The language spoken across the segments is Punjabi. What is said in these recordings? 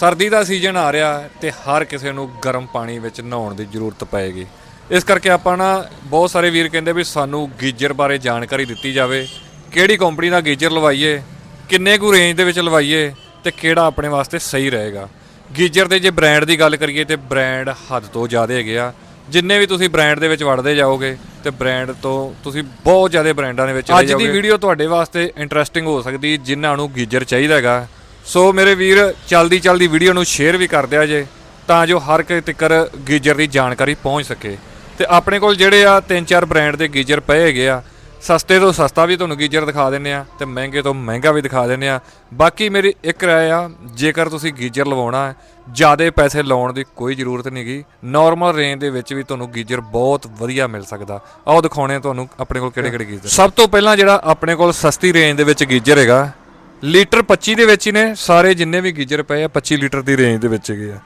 ਸਰਦੀ ਦਾ ਸੀਜ਼ਨ ਆ ਰਿਹਾ ਹੈ ਤੇ ਹਰ ਕਿਸੇ ਨੂੰ ਗਰਮ ਪਾਣੀ ਵਿੱਚ ਨਹਾਉਣ ਦੀ ਜ਼ਰੂਰਤ ਪਏਗੀ। ਇਸ ਕਰਕੇ ਆਪਾਂ ਨਾ ਬਹੁਤ ਸਾਰੇ ਵੀਰ ਕਹਿੰਦੇ ਵੀ ਸਾਨੂੰ ਗੀਜ਼ਰ ਬਾਰੇ ਜਾਣਕਾਰੀ ਦਿੱਤੀ ਜਾਵੇ। ਕਿਹੜੀ ਕੰਪਨੀ ਦਾ ਗੀਜ਼ਰ ਲਵਾਈਏ ਕਿੰਨੇ ਕੁ ਰੇਂਜ ਦੇ ਵਿੱਚ ਲਵਾਈਏ ਤੇ ਕਿਹੜਾ ਆਪਣੇ ਵਾਸਤੇ ਸਹੀ ਰਹੇਗਾ। ਗੀਜ਼ਰ ਦੇ ਜੇ ਬ੍ਰਾਂਡ ਦੀ ਗੱਲ ਕਰੀਏ ਤੇ ਬ੍ਰਾਂਡ ਹੱਦ ਤੋਂ ਜ਼ਿਆਦਾ ਹੈਗੇ ਆ। ਜਿੰਨੇ ਵੀ ਤੁਸੀਂ ਬ੍ਰਾਂਡ ਦੇ ਵਿੱਚ ਵੜਦੇ ਜਾਓਗੇ ਤੇ ਬ੍ਰਾਂਡ ਤੋਂ ਤੁਸੀਂ ਬਹੁਤ ਜ਼ਿਆਦਾ ਬ੍ਰਾਂਡਾਂ ਦੇ ਵਿੱਚ ਚਲੇ ਜਾਓਗੇ ਅੱਜ ਦੀ ਵੀਡੀਓ ਤੁਹਾਡੇ ਵਾਸਤੇ ਇੰਟਰਸਟਿੰਗ ਹੋ ਸਕਦੀ ਜਿਨ੍ਹਾਂ ਨੂੰ ਗੀਜ਼ਰ ਚਾਹੀਦਾ ਹੈਗਾ। ਸੋ ਮੇਰੇ ਵੀਰ, ਚਲਦੀ ਚਲਦੀ ਵੀਡੀਓ ਨੂੰ ਸ਼ੇਅਰ ਵੀ ਕਰ ਦਿਆ ਜੇ, ਤਾਂ ਜੋ ਹਰ ਕਿਸੇ ਤੱਕਰ ਗੀਜ਼ਰ ਦੀ ਜਾਣਕਾਰੀ ਪਹੁੰਚ ਸਕੇ। ਤੇ ਆਪਣੇ ਕੋਲ ਜਿਹੜੇ ਆ ਤਿੰਨ ਚਾਰ ਬ੍ਰਾਂਡ ਦੇ ਗੀਜ਼ਰ ਪਏ ਹੈਗੇ ਆ, ਸਸਤੇ ਤੋਂ ਸਸਤਾ ਵੀ ਤੁਹਾਨੂੰ ਗੀਜ਼ਰ ਦਿਖਾ ਦਿੰਨੇ ਆ ਤੇ ਮਹਿੰਗੇ ਤੋਂ ਮਹਿੰਗਾ ਵੀ ਦਿਖਾ ਦਿੰਨੇ ਆ। ਬਾਕੀ ਮੇਰੀ ਇੱਕ ਰਾਏ ਆ, ਜੇਕਰ ਤੁਸੀਂ ਗੀਜ਼ਰ ਲਵਾਉਣਾ ਹੈ, ਜਿਆਦੇ ਪੈਸੇ ਲਾਉਣ ਦੀ ਕੋਈ ਜ਼ਰੂਰਤ ਨਹੀਂਗੀ ਨਾਰਮਲ ਰੇਂਜ ਦੇ ਵਿੱਚ ਵੀ ਤੁਹਾਨੂੰ ਗੀਜ਼ਰ ਬਹੁਤ ਵਧੀਆ ਮਿਲ ਸਕਦਾ। ਆਓ ਦਿਖਾਉਣੇ ਤੁਹਾਨੂੰ ਆਪਣੇ ਕੋਲ ਕਿਹੜੇ ਕਿਹੜੇ ਗੀਜ਼ਰ। ਸਭ ਤੋਂ ਪਹਿਲਾਂ ਜਿਹੜਾ ਆਪਣੇ ਕੋਲ ਸਸਤੀ ਰੇਂਜ ਦੇ ਵਿੱਚ ਗੀਜ਼ਰ ਹੈਗਾ ਲੀਟਰ 25 ਦੇ ਵਿੱਚ ਹੀ ਨੇ ਸਾਰੇ ਜਿੰਨੇ ਵੀ ਗੀਜ਼ਰ ਪਏ ਆ 25 ਲੀਟਰ ਦੀ ਰੇਂਜ ਦੇ ਵਿੱਚ ਹੈਗੇ ਆ।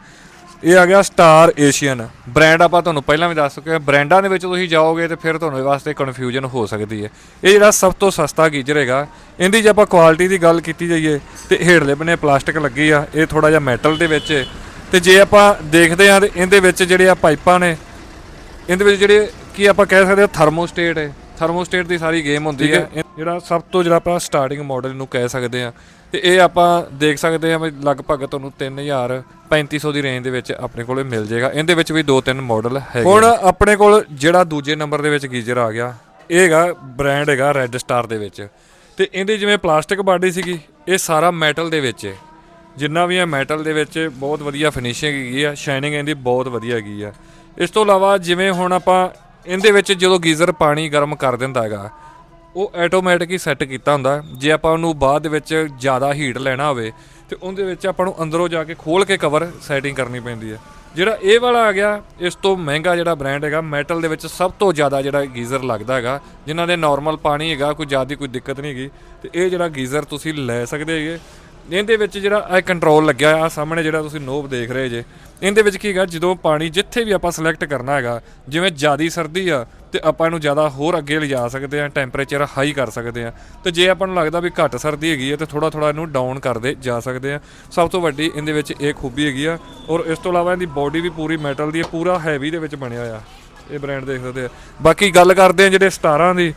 ਇਹ ਆ ਗਿਆ ਸਟਾਰ ਏਸ਼ੀਅਨ ਬ੍ਰਾਂਡ ਆਪਾਂ ਤੁਹਾਨੂੰ ਪਹਿਲਾਂ ਵੀ ਦੱਸ ਚੁੱਕੇ ਹਾਂ ਬ੍ਰਾਂਡਾਂ ਦੇ ਵਿੱਚ ਤੁਸੀਂ ਜਾਓਗੇ ਤੇ ਫਿਰ ਤੁਹਾਨੂੰ ਇਹ ਵਾਸਤੇ ਕਨਫਿਊਜ਼ਨ ਹੋ ਸਕਦੀ ਹੈ। ਇਹ ਜਿਹੜਾ ਸਭ ਤੋਂ ਸਸਤਾ ਗੀਜ਼ਰ ਹੈਗਾ ਇਹਦੀ ਜੇ ਆਪਾਂ ਕੁਆਲਿਟੀ ਦੀ ਗੱਲ ਕੀਤੀ ਜਾਈਏ ਤੇ ਹੇਠਲੇ ਬੰਨੇ ਪਲਾਸਟਿਕ ਲੱਗੀ ਆ ਇਹ ਥੋੜਾ ਜਿਹਾ ਮੈਟਲ ਦੇ ਵਿੱਚ। ਤੇ ਜੇ ਆਪਾਂ ਦੇਖਦੇ ਆ ਤੇ ਇਹਦੇ ਵਿੱਚ ਜਿਹੜੇ ਆ ਪਾਈਪਾਂ ਨੇ ਇਹਦੇ ਵਿੱਚ ਜਿਹੜੇ ਕੀ ਆਪਾਂ ਕਹਿ ਸਕਦੇ ਹਾਂ ਥਰਮੋਸਟੇਟ ਹੈ। ਥਰਮੋਸਟੇਟ ਦੀ ਸਾਰੀ ਗੇਮ ਹੁੰਦੀ ਹੈ। ਜਿਹੜਾ ਸਭ ਤੋਂ ਜਿਹੜਾ ਆਪਾਂ ਸਟਾਰਟਿੰਗ ਮਾਡਲ ਨੂੰ ਕਹਿ ਸਕਦੇ ਆ ਤੇ ਇਹ ਆਪਾਂ ਦੇਖ ਸਕਦੇ ਹਾਂ ਵੀ ਲਗਭਗ ਤੁਹਾਨੂੰ 3000 3500 ਦੀ ਰੇਂਜ ਦੇ ਵਿੱਚ ਆਪਣੇ ਕੋਲੇ ਮਿਲ ਜਾਏਗਾ। ਇਹਦੇ ਵਿੱਚ ਵੀ ਦੋ ਤਿੰਨ ਮਾਡਲ ਹੈਗੇ ਹੁਣ ਆਪਣੇ ਕੋਲ ਜਿਹੜਾ ਦੂਜੇ ਨੰਬਰ ਦੇ ਵਿੱਚ ਗੀਜ਼ਰ ਆ ਗਿਆ ਇਹ ਹੈਗਾ ਬ੍ਰਾਂਡ ਹੈਗਾ ਰੈੱਡ ਸਟਾਰ ਦੇ ਵਿੱਚ। ਤੇ ਇਹਦੀ ਜਿਵੇਂ ਪਲਾਸਟਿਕ ਬਾਡੀ ਸੀਗੀ ਇਹ ਸਾਰਾ ਮੈਟਲ ਦੇ ਵਿੱਚ ਹੈ। ਜਿੰਨਾ ਵੀ ਹੈ ਮੈਟਲ ਦੇ ਵਿੱਚ ਬਹੁਤ ਵਧੀਆ ਫਿਨਿਸ਼ਿੰਗ ਹੈਗੀ ਆ ਸ਼ਾਈਨਿੰਗ ਇਹਦੀ ਬਹੁਤ ਵਧੀਆ ਹੈਗੀ ਆ। ਇਸ ਤੋਂ ਇਲਾਵਾ ਜਿਵੇਂ ਹੁਣ ਆਪਾਂ ਇਹਦੇ ਵਿੱਚ ਜਦੋਂ ਗੀਜ਼ਰ ਪਾਣੀ ਗਰਮ ਕਰ ਦਿੰਦਾ ਹੈਗਾ ਉਹ ਆਟੋਮੈਟਿਕ ਹੀ ਸੈੱਟ ਕੀਤਾ ਹੁੰਦਾ। ਜੇ ਆਪਾਂ ਉਹਨੂੰ ਬਾਅਦ ਦੇ ਵਿੱਚ ਜ਼ਿਆਦਾ ਹੀਟ ਲੈਣਾ ਹੋਵੇ, ਤੇ ਉਹਦੇ ਵਿੱਚ ਆਪਾਂ ਨੂੰ ਅੰਦਰੋਂ ਜਾ ਕੇ ਖੋਲ ਕੇ ਕਵਰ ਸੈਟਿੰਗ ਕਰਨੀ ਪੈਂਦੀ ਹੈ। ਜਿਹੜਾ ਇਹ ਵਾਲਾ ਆ ਗਿਆ, ਇਸ ਤੋਂ ਮਹਿੰਗਾ ਜਿਹੜਾ ਬ੍ਰਾਂਡ ਹੈਗਾ ਮੈਟਲ ਦੇ ਵਿੱਚ ਸਭ ਤੋਂ ਜ਼ਿਆਦਾ ਜਿਹੜਾ ਗੀਜ਼ਰ ਲੱਗਦਾ ਹੈਗਾ, ਜਿਨ੍ਹਾਂ ਦੇ ਨਾਰਮਲ ਪਾਣੀ ਹੈਗਾ, ਕੋਈ ਜ਼ਿਆਦਾ ਕੋਈ ਦਿੱਕਤ ਨਹੀਂ ਹੈਗੀ। ਤੇ ਇਹ ਜਿਹੜਾ ਗੀਜ਼ਰ ਤੁਸੀਂ ਲੈ ਸਕਦੇ ਹੈਗੇ ਇਹਦੇ ਵਿੱਚ ਜਿਹੜਾ ਇਹ ਕੰਟਰੋਲ ਲੱਗਿਆ ਆ ਸਾਹਮਣੇ ਜਿਹੜਾ ਤੁਸੀਂ ਨੋਬ ਦੇਖ ਰਹੇ ਜੇ, ਇਹਦੇ ਵਿੱਚ ਕੀ ਹੈਗਾ, ਜਦੋਂ ਪਾਣੀ ਜਿੱਥੇ ਵੀ ਆਪਾਂ ਸਿਲੈਕਟ ਕਰਨਾ ਹੈਗਾ, ਜਿਵੇਂ ਜ਼ਿਆਦੀ ਸਰਦੀ ਆ, ਤੇ ਆਪਾਂ ਇਹਨੂੰ ਜ਼ਿਆਦਾ ਹੋਰ ਅੱਗੇ ਲਿਜਾ ਸਕਦੇ ਆ ਟੈਂਪਰੇਚਰ ਹਾਈ ਕਰ ਸਕਦੇ ਆ, ਤੇ ਜੇ ਆਪਾਂ ਨੂੰ ਲੱਗਦਾ ਵੀ ਘੱਟ ਸਰਦੀ ਹੈਗੀ ਆ, ਤੇ ਥੋੜਾ ਥੋੜਾ ਇਹਨੂੰ ਡਾਊਨ ਕਰਦੇ ਜਾ ਸਕਦੇ ਆ। ਸਭ ਤੋਂ ਵੱਡੀ ਇਹਦੇ ਵਿੱਚ ਇਹ ਖੂਬੀ ਹੈਗੀ ਆ, ਔਰ ਇਸ ਤੋਂ ਇਲਾਵਾ ਇਹਦੀ ਬਾਡੀ ਵੀ ਪੂਰੀ ਮੈਟਲ ਦੀ ਹੈ ਪੂਰਾ ਹੈਵੀ ਦੇ ਵਿੱਚ ਬਣਿਆ ਆ, ਇਹ ਬ੍ਰਾਂਡ ਦੇਖ ਸਕਦੇ ਆ। ਬਾਕੀ ਗੱਲ ਕਰਦੇ ਆ ਜਿਹੜੇ ਸਟਾਰਾਂ ਦੀ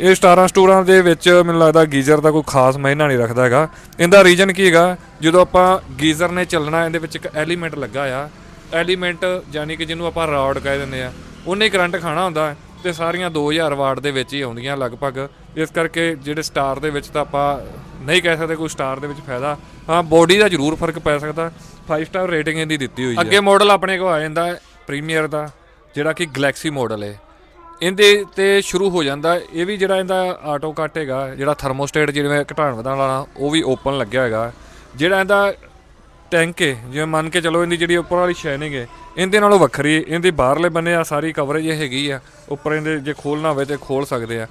ਇਹ ਸਟਾਰਾਂ ਸਟੂਰਾਂ ਦੇ ਵਿੱਚ ਮੈਨੂੰ ਲੱਗਦਾ ਗੀਜ਼ਰ ਦਾ ਕੋਈ ਖਾਸ ਮਾਇਨਾ ਨਹੀਂ ਰੱਖਦਾ ਹੈਗਾ। ਇਹਦਾ ਰੀਜਨ ਕੀ ਹੈਗਾ? ਜਦੋਂ ਆਪਾਂ ਗੀਜ਼ਰ ਨੇ ਚੱਲਣਾ, ਇਹਦੇ ਵਿੱਚ ਇੱਕ ਐਲੀਮੈਂਟ ਲੱਗਾ ਆ। ਐਲੀਮੈਂਟ ਯਾਨੀ ਕਿ ਜਿਹਨੂੰ ਆਪਾਂ ਰੌਡ ਕਹਿ ਦਿੰਦੇ ਆ। ਉਹਨੇ ਕਰੰਟ ਖਾਣਾ ਹੁੰਦਾ ਹੈ ਤੇ ਸਾਰੀਆਂ 2000 ਵਾਟ ਦੇ ਵਿੱਚ ਹੀ ਆਉਂਦੀਆਂ ਲਗਭਗ। ਇਸ ਕਰਕੇ ਜਿਹੜੇ ਸਟਾਰ ਦੇ ਵਿੱਚ ਤਾਂ ਆਪਾਂ ਨਹੀਂ ਕਹਿ ਸਕਦੇ ਕੋਈ ਸਟਾਰ ਦੇ ਵਿੱਚ ਫਾਇਦਾ। ਹਾਂ ਬੋਡੀ ਦਾ ਜ਼ਰੂਰ ਫ਼ਰਕ ਪੈ ਸਕਦਾ। 5 ਸਟਾਰ ਰੇਟਿੰਗ ਇਹਦੀ ਦਿੱਤੀ ਹੋਈ ਹੈ ਅੱਗੇ ਮਾਡਲ ਆਪਣੇ ਕੋਲ ਆ ਜਾਂਦਾ ਪ੍ਰੀਮੀਅਰ ਦਾ, ਜਿਹੜਾ ਕਿ ਗੈਲੈਕਸੀ ਮਾਡਲ ਹੈ ਇਹਦੇ ਤੇ ਸ਼ੁਰੂ ਹੋ ਜਾਂਦਾ। ਇਹ ਵੀ ਜਿਹੜਾ ਇਹਦਾ ਆਟੋ ਕੱਟ ਹੈਗਾ, ਜਿਹੜਾ ਥਰਮੋਸਟੇਟ ਜਿਵੇਂ ਘਟਾਣ ਵਧਾਉਣ ਵਾਲਾ, ਉਹ ਵੀ ਓਪਨ ਲੱਗਿਆ ਹੈਗਾ। ਜਿਹੜਾ ਇਹਦਾ ਟੈਂਕ ਹੈ, ਜਿਵੇਂ ਮੰਨ ਕੇ ਚਲੋ ਇਹਦੀ ਜਿਹੜੀ ਉੱਪਰ ਵਾਲੀ ਸ਼ਾਈਨਿੰਗ ਹੈ, ਇਹਦੇ ਨਾਲੋਂ ਵੱਖਰੀ ਹੈ। ਇਹਦੇ ਬਾਹਰਲੇ ਬੰਨੇ ਆ, ਸਾਰੀ ਕਵਰੇਜ ਹੈਗੀ ਆ। ਉੱਪਰ ਇਹਦੇ ਜੇ ਖੋਲਣਾ ਹੋਵੇ ਤੇ ਖੋਲ ਸਕਦੇ ਆ।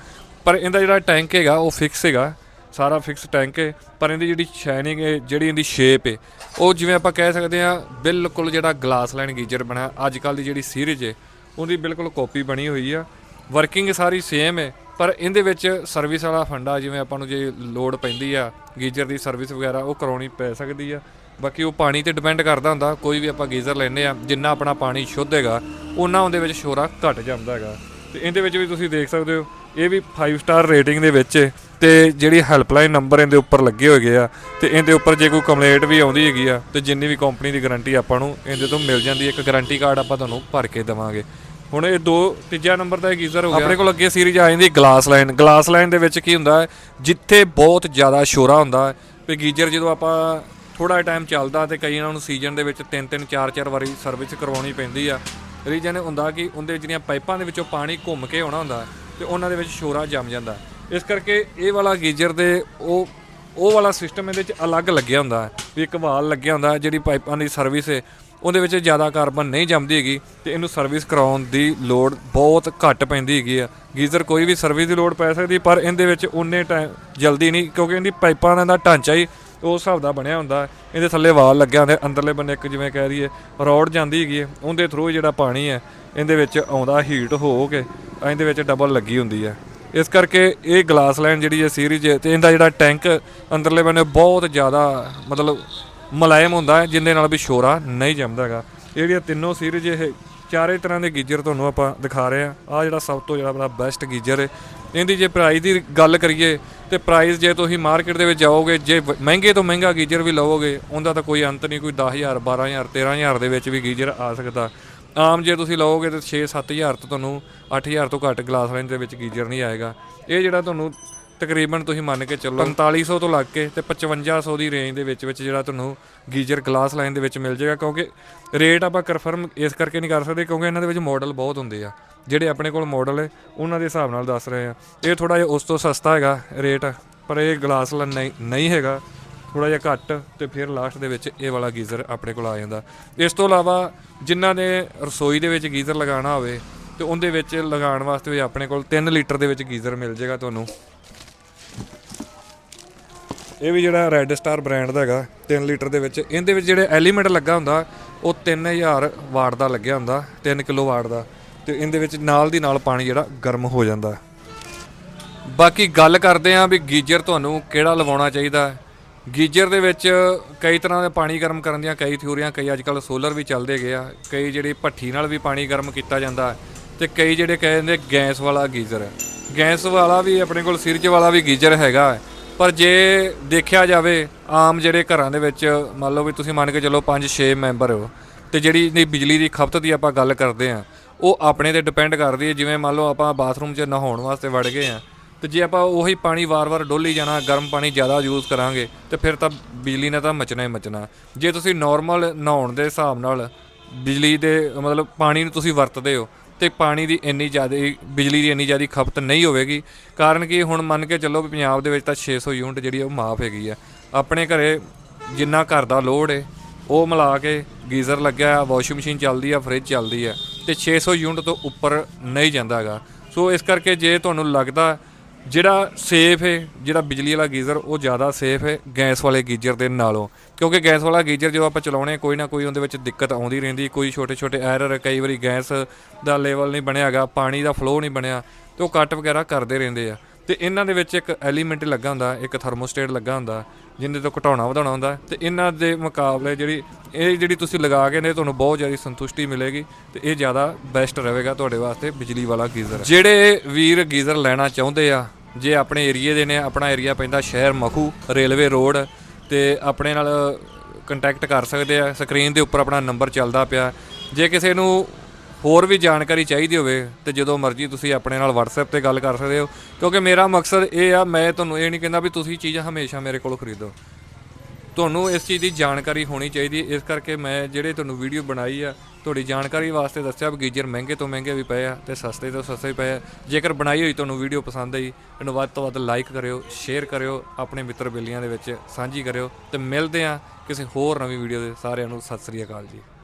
ਪਰ ਇਹਦਾ ਜਿਹੜਾ ਟੈਂਕ ਹੈਗਾ, ਉਹ ਫਿਕਸ ਹੈਗਾ। ਸਾਰਾ ਫਿਕਸ ਟੈਂਕ ਹੈ, ਪਰ ਇਹਦੀ ਜਿਹੜੀ ਸ਼ਾਈਨਿੰਗ ਹੈ, ਜਿਹੜੀ ਇਹਦੀ ਸ਼ੇਪ ਹੈ, ਉਹ ਜਿਵੇਂ ਆਪਾਂ ਕਹਿ ਸਕਦੇ ਆ, ਬਿਲਕੁਲ ਜਿਹੜਾ ਗਲਾਸ ਲਾਈਨ ਗੀਜ਼ਰ ਬਣਿਆ, ਅੱਜ ਕੱਲ ਦੀ ਜਿਹੜੀ ਸੀਰੀਜ਼ ਹੈ, ਉਹਦੀ ਬਿਲਕੁਲ ਕਾਪੀ ਬਣੀ ਹੋਈ ਆ। ਵਰਕਿੰਗ ਸਾਰੀ ਸੇਮ ਹੈ ਪਰ ਇਹਦੇ ਵਿੱਚ ਸਰਵਿਸ ਵਾਲਾ ਫੰਡਾ ਜਿਵੇਂ ਆਪਾਂ ਨੂੰ ਜੇ ਲੋਡ ਪੈਂਦੀ ਆ, ਗੀਜ਼ਰ ਦੀ ਸਰਵਿਸ ਵਗੈਰਾ ਉਹ ਕਰਾਉਣੀ ਪੈ ਸਕਦੀ ਆ। ਬਾਕੀ ਉਹ ਪਾਣੀ ਤੇ ਡਿਪੈਂਡ ਕਰਦਾ ਹੁੰਦਾ, ਕੋਈ ਵੀ ਆਪਾਂ ਗੀਜ਼ਰ ਲੈਂਦੇ ਆ, ਜਿੰਨਾ ਆਪਣਾ ਪਾਣੀ ਸ਼ੁੱਧ ਹੈਗਾ, ਉਹਨਾਂ ਉਹਦੇ ਵਿੱਚ ਸ਼ੋਰਾ ਘਟ ਜਾਂਦਾ ਹੈਗਾ। ਤੇ ਇਹਦੇ ਵਿੱਚ ਵੀ ਤੁਸੀਂ ਦੇਖ ਸਕਦੇ ਹੋ, ਇਹ ਵੀ 5 ਸਟਾਰ ਰੇਟਿੰਗ ਦੇ ਵਿੱਚ ਹੈ ਤੇ ਜਿਹੜੀ ਹੈਲਪਲਾਈਨ ਨੰਬਰ ਇਹਦੇ ਉੱਪਰ ਲੱਗੇ ਹੋਏ ਆ, ਤੇ ਇਹਦੇ ਉੱਪਰ ਜੇ ਕੋਈ ਕੰਪਲੇਂਟ ਵੀ ਆਉਂਦੀ ਹੈਗੀ ਆ, ਤੇ ਜਿੰਨੀ ਵੀ ਕੰਪਨੀ ਦੀ ਗਾਰੰਟੀ ਆਪਾਂ ਨੂੰ ਇਹਦੇ ਤੋਂ ਮਿਲ ਜਾਂਦੀ ਹੈ, ਇੱਕ ਗਾਰੰਟੀ ਕਾਰਡ ਆਪਾਂ ਤੁਹਾਨੂੰ ਭਰ ਕੇ ਦੇਵਾਂਗੇ। ਹੁਣ ਇਹ ਦੋ, ਤੀਜਾ ਨੰਬਰ ਦਾ ਗੀਜ਼ਰ ਹੋ ਗਿਆ। ਆਪਣੇ ਕੋਲ ਅੱਗੇ ਸੀਰੀਜ਼ ਆ ਜਾਂਦੀ ਗਲਾਸ ਲਾਈਨ ਗਲਾਸ ਲਾਈਨ ਦੇ ਵਿੱਚ ਕੀ ਹੁੰਦਾ ਜਿੱਥੇ ਬਹੁਤ ਜ਼ਿਆਦਾ ਸ਼ੋਰਾ ਹੁੰਦਾ ਹੈ ਤੇ ਗੀਜ਼ਰ ਜਦੋਂ ਆਪਾਂ ਥੋੜਾ ਟਾਈਮ ਚੱਲਦਾ ਤੇ ਕਈਆਂ ਨੂੰ ਸੀਜ਼ਨ ਦੇ ਵਿੱਚ ਤਿੰਨ ਤਿੰਨ, ਚਾਰ ਚਾਰ ਵਾਰੀ ਸਰਵਿਸ ਕਰਵਾਉਣੀ ਪੈਂਦੀ ਆ। ਰੀਜਨ ਹੁੰਦਾ ਕਿ ਉਹਦੇ ਜਿਹੜੀਆਂ ਪਾਈਪਾਂ ਦੇ ਵਿੱਚੋਂ ਪਾਣੀ ਘੁੰਮ ਕੇ ਆਉਣਾ ਹੁੰਦਾ ਤੇ ਉਹਨਾਂ ਦੇ ਵਿੱਚ ਸ਼ੋਰਾ ਜੰਮ ਜਾਂਦਾ। ਇਸ ਕਰਕੇ ਇਹ ਵਾਲਾ ਗੀਜ਼ਰ ਦੇ ਉਹ ਉਹ ਵਾਲਾ ਸਿਸਟਮ ਇਹਦੇ ਵਿੱਚ ਅਲੱਗ ਲੱਗਿਆ ਹੁੰਦਾ, ਵੀ ਇੱਕ ਵਾਲ ਲੱਗਿਆ ਹੁੰਦਾ, ਜਿਹੜੀ ਪਾਈਪਾਂ ਦੀ ਸਰਵਿਸ ਹੈ ਉਹਦੇ ਵਿੱਚ ਜ਼ਿਆਦਾ ਕਾਰਬਨ ਨਹੀਂ ਜੰਮਦੀ ਹੈਗੀ ਤੇ ਇਹਨੂੰ ਸਰਵਿਸ ਕਰਾਉਣ ਦੀ ਲੋੜ ਬਹੁਤ ਘੱਟ ਪੈਂਦੀ ਹੈਗੀ ਆ। ਗੀਜ਼ਰ ਕੋਈ ਵੀ ਸਰਵਿਸ ਦੀ ਲੋੜ ਪੈ ਸਕਦੀ, ਪਰ ਇਹਦੇ ਵਿੱਚ ਉਨੇ ਟਾਈਮ ਜਲਦੀ ਨਹੀਂ, ਕਿਉਂਕਿ ਇਹਦੀ ਪਾਈਪਾਂ ਦਾ ਢਾਂਚਾ ਹੀ ਉਸ ਹਿਸਾਬ ਦਾ ਬਣਿਆ ਹੁੰਦਾ। ਇਹਦੇ ਥੱਲੇ ਵਾਲ ਲੱਗਿਆ ਹੁੰਦਾ ਅੰਦਰਲੇ ਬੰਨੇ ਇੱਕ ਜਿਵੇਂ ਕਹਿ ਦਈਏ, ਰੋਡ ਜਾਂਦੀ ਹੈਗੀ ਹੈ ਉਹਦੇ ਥਰੂ ਜਿਹੜਾ ਪਾਣੀ ਹੈ ਇਹਦੇ ਵਿੱਚ ਆਉਂਦਾ ਹੀਟ ਹੋ ਕੇ ਇਹਦੇ ਵਿੱਚ ਡਬਲ ਲੱਗੀ ਹੁੰਦੀ ਹੈ ਇਸ ਕਰਕੇ ਇਹ ਗਲਾਸ ਲਾਈਨ ਜਿਹੜੀ ਹੈ ਸੀਰੀਜ਼ ਤੇ ਇਹਦਾ ਜਿਹੜਾ ਟੈਂਕ ਅੰਦਰਲੇ ਬੰਨੇ ਬਹੁਤ ਜ਼ਿਆਦਾ ਮਤਲਬ ਮੁਲਾਇਮ ਹੁੰਦਾ ਹੈ, ਜਿੰਦੇ ਨਾਲ ਵੀ ਸ਼ੋਰਾ ਨਹੀਂ ਜੰਮਦਾ ਹੈਗਾ। ਇਹ ਜਿਹੜੀਆਂ ਤਿੰਨੋਂ ਸੀਰੀਜ਼ ਇਹ ਚਾਰੇ ਤਰ੍ਹਾਂ ਦੇ ਗੀਜ਼ਰ ਤੁਹਾਨੂੰ ਆਪਾਂ ਦਿਖਾ ਰਹੇ ਆ ਆ ਜਿਹੜਾ ਸਭ ਤੋਂ ਜਿਹੜਾ ਬੜਾ ਬੈਸਟ ਗੀਜ਼ਰ ਹੈ। ਇਹਦੀ ਜੇ ਪ੍ਰਾਈਸ ਦੀ ਗੱਲ ਕਰੀਏ, ਤੇ ਪ੍ਰਾਈਸ ਜੇ ਤੁਸੀਂ ਮਾਰਕੀਟ ਦੇ ਵਿੱਚ ਜਾਓਗੇ, ਜੇ ਮਹਿੰਗੇ ਤੋਂ ਮਹਿੰਗਾ ਗੀਜ਼ਰ ਵੀ ਲਵੋਗੇ, ਉਹਦਾ ਤਾਂ ਕੋਈ ਅੰਤ ਨਹੀਂ, ਕੋਈ 10000 12000 13000 ਦੇ ਵਿੱਚ ਵੀ ਗੀਜ਼ਰ ਆ ਸਕਦਾ। ਆਮ ਜੇ ਤੁਸੀਂ ਲਓਗੇ ਤੇ 6-7000 ਤੋਂ ਤੁਹਾਨੂੰ 8000 ਤੋਂ ਘੱਟ ਗਲਾਸ ਰੇਂਜ ਦੇ ਵਿੱਚ ਗੀਜ਼ਰ ਨਹੀਂ ਆਏਗਾ। ਇਹ ਜਿਹੜਾ ਤੁਹਾਨੂੰ ਤਕਰੀਬਨ ਤੁਸੀਂ ਮੰਨ ਕੇ ਚੱਲੋ 4500 ਤੋਂ ਲੱਗ ਕੇ ਤੇ 5500 ਦੀ ਰੇਂਜ ਦੇ ਵਿੱਚ ਵਿੱਚ ਜਿਹੜਾ ਤੁਹਾਨੂੰ ਗੀਜ਼ਰ ਗਲਾਸ ਲਾਈਨ ਦੇ ਵਿੱਚ ਮਿਲ ਜਾਏਗਾ, ਕਿਉਂਕਿ ਰੇਟ ਆਪਾਂ ਕਨਫਰਮ ਇਸ ਕਰਕੇ ਨਹੀਂ ਕਰ ਸਕਦੇ, ਕਿਉਂਕਿ ਇਹਨਾਂ ਦੇ ਵਿੱਚ ਮਾਡਲ ਬਹੁਤ ਹੁੰਦੇ ਆ। ਜਿਹੜੇ ਆਪਣੇ ਕੋਲ ਮਾਡਲ ਹੈ, ਉਹਨਾਂ ਦੇ ਹਿਸਾਬ ਨਾਲ ਦੱਸ ਰਹੇ ਆ। ਇਹ ਥੋੜਾ ਜਿਹਾ ਉਸ ਤੋਂ ਸਸਤਾ ਹੈਗਾ ਰੇਟ ਪਰ ਇਹ ਗਲਾਸ ਲਾ ਨਹੀਂ ਨਹੀਂ ਹੈਗਾ। ਥੋੜਾ ਜਿਹਾ ਘੱਟ ਤੇ ਫਿਰ ਲਾਸਟ ਦੇ ਵਿੱਚ ਇਹ ਵਾਲਾ ਗੀਜ਼ਰ ਆਪਣੇ ਕੋਲ ਆ ਜਾਂਦਾ। ਇਸ ਤੋਂ ਇਲਾਵਾ ਜਿਨ੍ਹਾਂ ਨੇ ਰਸੋਈ ਦੇ ਵਿੱਚ ਗੀਜ਼ਰ ਲਗਾਉਣਾ ਹੋਵੇ ਤੇ ਉਹਦੇ ਵਿੱਚ ਲਗਾਉਣ ਵਾਸਤੇ ਵੀ ਆਪਣੇ ਕੋਲ 3 ਲੀਟਰ ਦੇ ਵਿੱਚ ਗੀਜ਼ਰ ਮਿਲ ਜਾਏਗਾ ਤੁਹਾਨੂੰ। ਇਹ ਵੀ ਜਿਹੜਾ ਰੈੱਡ ਸਟਾਰ ਬ੍ਰਾਂਡ ਦਾ ਹੈਗਾ 3 ਲੀਟਰ ਦੇ ਵਿੱਚ। ਇਹਦੇ ਵਿੱਚ ਜਿਹੜੇ ਐਲੀਮੈਂਟ ਲੱਗਾ ਹੁੰਦਾ ਉਹ 3000 ਵਾਟ ਦਾ ਲੱਗਿਆ ਹੁੰਦਾ 3 ਕਿਲੋ ਵਾਟ ਦਾ। ਤੇ ਇਹਦੇ ਵਿੱਚ ਨਾਲ ਦੀ ਨਾਲ ਪਾਣੀ ਜਿਹੜਾ ਗਰਮ ਹੋ ਜਾਂਦਾ। ਬਾਕੀ ਗੱਲ ਕਰਦੇ ਆਂ ਵੀ ਗੀਜ਼ਰ ਤੁਹਾਨੂੰ ਕਿਹੜਾ ਲਵਾਉਣਾ ਚਾਹੀਦਾ। ਗੀਜ਼ਰ ਦੇ ਵਿੱਚ ਕਈ ਤਰ੍ਹਾਂ ਦੇ ਪਾਣੀ ਗਰਮ ਕਰਨ ਦੀਆਂ ਕਈ ਥਿਊਰੀਆਂ ਕਈ ਅੱਜਕੱਲ ਸੋਲਰ ਵੀ ਚੱਲਦੇ ਗਏ ਆ ਕਈ ਜਿਹੜੀ ਭੱਠੀ ਨਾਲ ਵੀ ਪਾਣੀ ਗਰਮ ਕੀਤਾ ਜਾਂਦਾ ਹੈ, ਤੇ ਕਈ ਜਿਹੜੇ ਕਹਿੰਦੇ ਗੈਸ ਵਾਲਾ ਗੀਜ਼ਰ। ਗੈਸ ਵਾਲਾ ਵੀ ਆਪਣੇ ਕੋਲ ਸਿਰਜ ਵਾਲਾ ਵੀ ਗੀਜ਼ਰ ਹੈਗਾ। ਪਰ ਜੇ ਦੇਖਿਆ ਜਾਵੇ ਆਮ ਜਿਹੜੇ ਘਰਾਂ ਦੇ ਵਿੱਚ, ਮੰਨ ਲਓ ਵੀ ਤੁਸੀਂ ਮੰਨ ਕੇ ਚੱਲੋ 5-6 ਮੈਂਬਰ ਹੋ, ਤੇ ਜਿਹੜੀ ਇਹਦੀ ਬਿਜਲੀ ਦੀ ਖਪਤ ਦੀ ਆਪਾਂ ਗੱਲ ਕਰਦੇ ਆ ਉਹ ਆਪਣੇ ਤੇ ਡਿਪੈਂਡ ਕਰਦੀ ਹੈ, ਜਿਵੇਂ ਮੰਨ ਲਓ ਆਪਾਂ ਬਾਥਰੂਮ 'ਚ ਨਹਾਉਣ ਵਾਸਤੇ ਵੜ ਗਏ ਆ ਤੇ ਜੇ ਆਪਾਂ ਉਹੀ ਪਾਣੀ ਵਾਰ-ਵਾਰ ਡੋਲੀ ਜਾਣਾ, ਗਰਮ ਪਾਣੀ ਜ਼ਿਆਦਾ ਯੂਜ਼ ਕਰਾਂਗੇ, ਤੇ ਫਿਰ ਤਾਂ ਬਿਜਲੀ ਨੇ ਤਾਂ ਮਚਣਾ ਹੀ ਮਚਣਾ। ਜੇ ਤੁਸੀਂ ਨਾਰਮਲ ਨਹਾਉਣ ਦੇ ਹਿਸਾਬ ਨਾਲ ਬਿਜਲੀ ਦੇ ਮਤਲਬ ਪਾਣੀ ਨੂੰ ਤੁਸੀਂ ਵਰਤਦੇ ਹੋ ਤੇ ਪਾਣੀ ਦੀ ਇੰਨੀ ਜ਼ਿਆਦਾ, ਬਿਜਲੀ ਦੀ ਇੰਨੀ ਜ਼ਿਆਦਾ ਖਪਤ ਨਹੀਂ ਹੋਵੇਗੀ। ਕਾਰਨ ਕਿ, ਹੁਣ ਮੰਨ ਕੇ ਚੱਲੋ ਵੀ ਪੰਜਾਬ ਦੇ ਵਿੱਚ ਤਾਂ 600 ਯੂਨਿਟ ਜਿਹੜੀ ਆ ਉਹ ਮਾਫ ਹੈਗੀ ਆ। ਆਪਣੇ ਘਰੇ ਜਿੰਨਾ ਘਰ ਦਾ ਲੋਡ ਹੈ ਉਹ ਮਿਲਾ ਕੇ ਗੀਜ਼ਰ ਲੱਗਿਆ ਆ, ਵਾਸ਼ਿੰਗ ਮਸ਼ੀਨ ਚੱਲਦੀ ਆ, ਫ੍ਰਿਜ ਚੱਲਦੀ ਆ, ਤੇ 600 ਯੂਨਿਟ ਤੋਂ ਉੱਪਰ ਨਹੀਂ ਜਾਂਦਾ ਹੈਗਾ। ਸੋ ਇਸ ਕਰਕੇ ਜੇ ਤੁਹਾਨੂੰ ਲੱਗਦਾ ਜਿਹੜਾ ਸੇਫ ਹੈ, ਜਿਹੜਾ ਬਿਜਲੀ ਵਾਲਾ ਗੀਜ਼ਰ, ਉਹ ਜ਼ਿਆਦਾ ਸੇਫ ਹੈ ਗੈਸ ਵਾਲੇ ਗੀਜ਼ਰ ਦੇ ਨਾਲੋਂ। ਕਿਉਂਕਿ ਗੈਸ ਵਾਲਾ ਗੀਜ਼ਰ ਜਦੋਂ ਆਪਾਂ ਚਲਾਉਣੇ ਕੋਈ ਨਾ ਕੋਈ ਉਹਦੇ ਵਿੱਚ ਦਿੱਕਤ ਆਉਂਦੀ ਰਹਿੰਦੀ, ਕੋਈ ਛੋਟੇ ਛੋਟੇ ਐਰਰ ਕਈ ਵਾਰੀ ਗੈਸ ਦਾ ਲੈਵਲ ਨਹੀਂ ਬਣਿਆ ਹੈਗਾ, ਪਾਣੀ ਦਾ ਫਲੋ ਨਹੀਂ ਬਣਿਆ, ਤੇ ਉਹ ਕੱਟ ਵਗੈਰਾ ਕਰਦੇ ਰਹਿੰਦੇ ਆ। ਤੇ ਇਹਨਾਂ ਦੇ ਵਿੱਚ ਇੱਕ ਐਲੀਮੈਂਟ ਲੱਗਾ ਹੁੰਦਾ, ਇੱਕ ਥਰਮੋਸਟੇਟ ਲੱਗਾ ਹੁੰਦਾ ਜਿੰਦੇ ਤੋਂ ਘਟਾਉਣਾ ਵਧਾਉਣਾ ਹੁੰਦਾ ਤੇ ਇਹਨਾਂ ਦੇ ਮੁਕਾਬਲੇ ਜਿਹੜੀ ਇਹ ਜਿਹੜੀ ਤੁਸੀਂ ਲਗਾ ਕੇ ਨੇ, ਤੁਹਾਨੂੰ ਬਹੁਤ ਜ਼ਿਆਦਾ ਸੰਤੁਸ਼ਟੀ ਮਿਲੇਗੀ ਤੇ ਇਹ ਜ਼ਿਆਦਾ ਬੈਸਟ ਰਹੇਗਾ ਤੁਹਾਡੇ ਵਾਸਤੇ ਬਿਜਲੀ ਵਾਲਾ ਗੀਜ਼ਰ। ਜਿਹੜੇ ਵੀਰ ਗੀਜ਼ਰ ਲੈਣਾ ਚਾਹੁੰਦੇ ਆ, ਜੇ ਆਪਣੇ ਏਰੀਏ ਦੇ ਨੇ, ਆਪਣਾ ਏਰੀਆ ਪੈਂਦਾ ਸ਼ਹਿਰ ਮਖੂ, ਰੇਲਵੇ ਰੋਡ, ਤੇ ਆਪਣੇ ਨਾਲ ਕੰਟੈਕਟ ਕਰ ਸਕਦੇ ਆ ਸਕਰੀਨ ਦੇ ਉੱਪਰ ਆਪਣਾ ਨੰਬਰ ਚੱਲਦਾ ਪਿਆ। ਜੇ ਕਿਸੇ ਨੂੰ ਹੋਰ ਵੀ ਜਾਣਕਾਰੀ ਚਾਹੀਦੀ ਹੋਵੇ ਤੇ ਜਦੋਂ ਮਰਜ਼ੀ ਤੁਸੀਂ ਆਪਣੇ ਨਾਲ WhatsApp ਤੇ ਗੱਲ ਕਰ ਸਕਦੇ ਹੋ, ਕਿਉਂਕਿ ਮੇਰਾ ਮਕਸਦ ਇਹ ਆ, ਮੈਂ ਤੁਹਾਨੂੰ ਇਹ ਨਹੀਂ ਕਹਿੰਦਾ ਵੀ ਤੁਸੀਂ ਚੀਜ਼ ਹਮੇਸ਼ਾ ਮੇਰੇ ਕੋਲੋਂ ਖਰੀਦੋ। ਤੁਹਾਨੂੰ ਇਸ ਚੀਜ਼ ਦੀ ਜਾਣਕਾਰੀ ਹੋਣੀ ਚਾਹੀਦੀ ਇਸ ਕਰਕੇ ਮੈਂ ਜਿਹੜੇ ਤੁਹਾਨੂੰ ਵੀਡੀਓ ਬਣਾਈ ਆ, ਤੁਹਾਡੀ ਜਾਣਕਾਰੀ ਵਾਸਤੇ ਦੱਸਿਆ, ਵੀ ਗੀਜ਼ਰ ਮਹਿੰਗੇ ਤੋਂ ਮਹਿੰਗੇ ਵੀ ਪਏ ਆ ਤੇ ਸਸਤੇ ਤੋਂ ਸਸਤੇ ਵੀ ਪਏ ਆ। ਜੇਕਰ ਬਣਾਈ ਹੋਈ ਤੁਹਾਨੂੰ ਵੀਡੀਓ ਪਸੰਦ ਆਈ, ਇਹਨੂੰ ਵੱਧ ਤੋਂ ਵੱਧ ਲਾਈਕ ਕਰਿਓ ਸ਼ੇਅਰ ਕਰਿਓ, ਆਪਣੇ ਮਿੱਤਰ ਬੇਲੀਆਂ ਦੇ ਵਿੱਚ ਸਾਂਝੀ ਕਰਿਓ ਤੇ ਮਿਲਦੇ ਆ ਕਿਸੇ ਹੋਰ ਨਵੀਂ ਵੀਡੀਓ ਦੇ ਸਾਰਿਆਂ ਨੂੰ। ਸਤਿ ਸ੍ਰੀ ਅਕਾਲ ਜੀ।